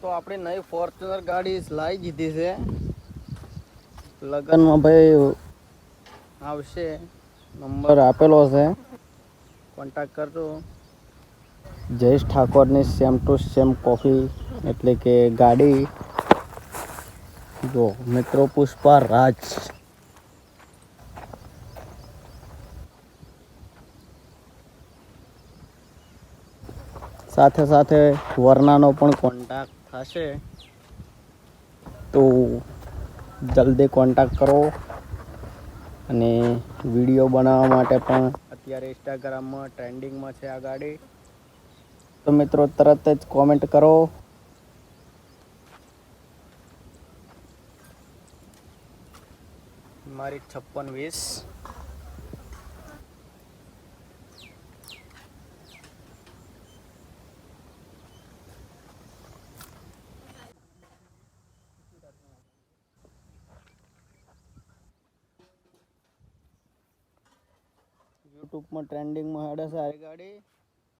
તો આપણે નવી ફોર્ચ્યુનર ગાડી લાવી દીધી છે. લગ્નમાં ભાઈ આવશે નંબર આપેલો છે. કોન્ટેક કરજો. જયેશ ઠાકોરની સેમ ટુ સેમ કોફી એટલે કે ગાડી. જો, મિત્રો પુષ્પા રાજ. સાથે સાથે વરનાનો પણ કોન્ટેક્ટ થશે. તો જલ્દી કોન્ટેક્ટ કરો અને વીડિયો બનાવવા માટે પણ અત્યારે ઇન્સ્ટાગ્રામમાં ટ્રેન્ડિંગમાં છે આ ગાડી. તો મિત્રો તરત જ કોમેન્ટ કરો. મારી છપ્પન વીસ. યુટ્યુબમાં ટ્રેન્ડિંગમાં હેડે સારી ગાડી.